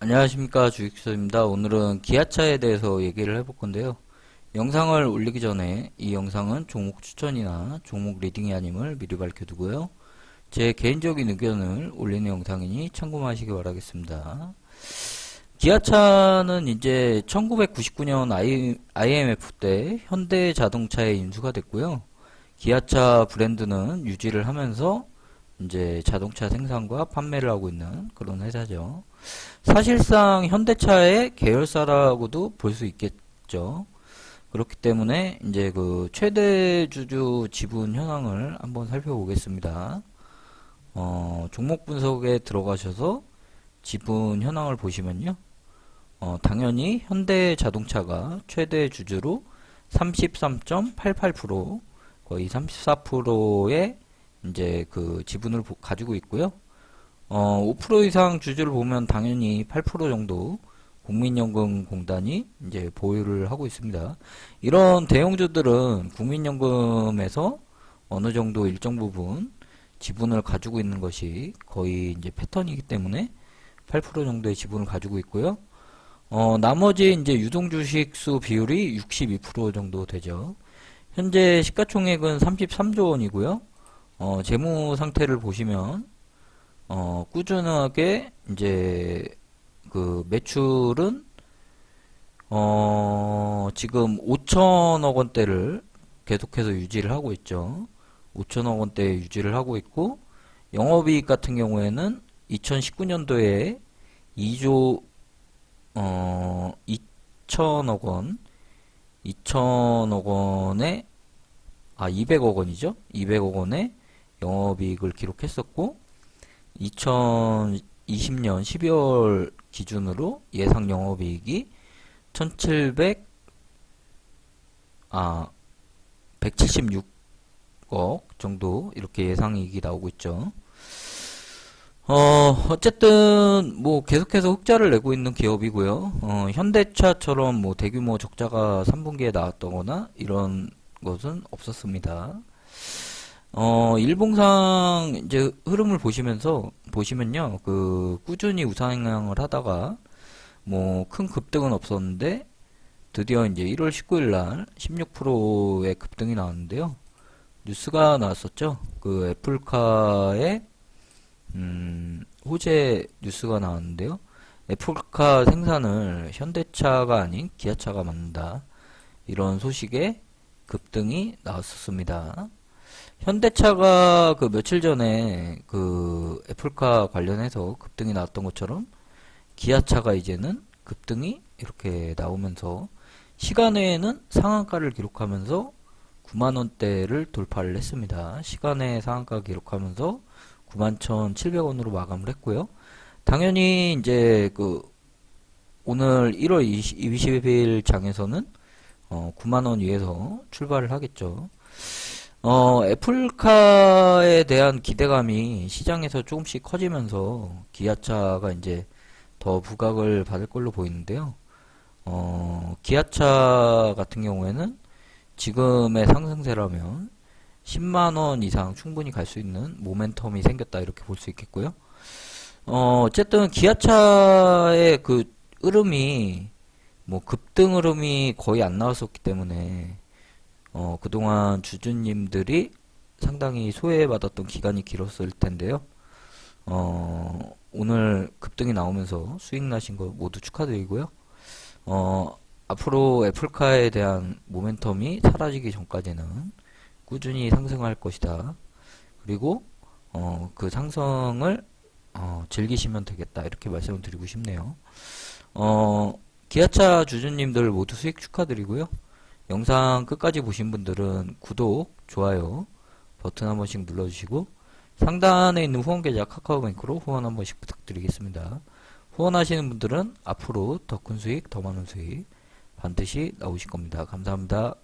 안녕하십니까 주식수입니다. 오늘은 기아차에 대해서 얘기를 해볼 건데요. 영상을 올리기 전에 이 영상은 종목 추천이나 종목 리딩이 아님을 미리 밝혀두고요. 제 개인적인 의견을 올리는 영상이니 참고하시기 바라겠습니다. 기아차는 이제 1999년 IMF 때 현대자동차에 인수가 됐고요. 기아차 브랜드는 유지를 하면서 이제 자동차 생산과 판매를 하고 있는 그런 회사죠. 사실상 현대차의 계열사라고도 볼 수 있겠죠. 그렇기 때문에 이제 그 최대 주주 지분 현황을 한번 살펴보겠습니다. 어, 종목 분석에 들어가셔서 지분 현황을 보시면요. 어, 당연히 현대자동차가 최대 주주로 33.88% 거의 34%의 이제 그 지분을 보- 가지고 있고요. 어, 5% 이상 주주를 보면 당연히 8% 정도 국민연금공단이 이제 보유를 하고 있습니다. 이런 대형주들은 국민연금에서 어느 정도 일정 부분 지분을 가지고 있는 것이 거의 이제 패턴이기 때문에 8% 정도의 지분을 가지고 있고요. 어, 나머지 이제 유동 주식수 비율이 62% 정도 되죠. 현재 시가총액은 33조 원이고요. 어, 재무 상태를 보시면 어, 꾸준하게 이제 그 매출은 어, 지금 5천억 원대를 계속해서 유지를 하고 있죠. 5천억 원대 유지를 하고 있고 영업이익 같은 경우에는 2019년도에 2조 어, 2천억 원 2천억 원에 아 200억 원이죠. 200억 원의 영업이익을 기록했었고 2020년 12월 기준으로 예상 영업이익이 1700, 아, 176억 정도 이렇게 예상이익이 나오고 있죠. 어, 어쨌든 뭐 계속해서 흑자를 내고 있는 기업이고요. 어, 현대차처럼 뭐 대규모 적자가 3분기에 나왔다거나 이런 것은 없었습니다. 어, 일봉상 이제 흐름을 보시면서 보시면요. 그 꾸준히 우상향을 하다가 뭐 큰 급등은 없었는데 드디어 이제 1월 19일 날 16%의 급등이 나왔는데요. 뉴스가 나왔었죠. 그 애플카의 음, 호재 뉴스가 나왔는데요. 애플카 생산을 현대차가 아닌 기아차가 맡는다. 이런 소식에 급등이 나왔었습니다. 현대차가 그 며칠 전에 그 애플카 관련해서 급등이 나왔던 것처럼 기아차가 이제는 급등이 이렇게 나오면서 시간 외에는 상한가를 기록하면서 9만 원대를 돌파를 했습니다. 시간에 상한가 기록하면서 91,700원으로 마감을 했고요. 당연히 이제 그 오늘 1월 20, 20일 장에서는 어, 9만 원 위에서 출발을 하겠죠. 어, 애플카에 대한 기대감이 시장에서 조금씩 커지면서 기아차가 이제 더 부각을 받을 걸로 보이는데요. 어, 기아차 같은 경우에는 지금의 상승세라면 10만원 이상 충분히 갈 수 있는 모멘텀이 생겼다 이렇게 볼 수 있겠고요. 어, 어쨌든 기아차의 그 흐름이 뭐 급등 흐름이 거의 안 나왔었기 때문에 어, 그동안 주주님들이 상당히 소외받았던 기간이 길었을 텐데요. 어, 오늘 급등이 나오면서 수익 나신 거 모두 축하드리고요. 어, 앞으로 애플카에 대한 모멘텀이 사라지기 전까지는 꾸준히 상승할 것이다. 그리고 어, 그 상승을 어, 즐기시면 되겠다. 이렇게 말씀을 드리고 싶네요. 어, 기아차 주주님들 모두 수익 축하드리고요. 영상 끝까지 보신 분들은 구독, 좋아요 버튼 한 번씩 눌러주시고 상단에 있는 후원 계좌 카카오뱅크로 후원 한 번씩 부탁드리겠습니다. 후원하시는 분들은 앞으로 더 큰 수익, 더 많은 수익 반드시 나오실 겁니다. 감사합니다.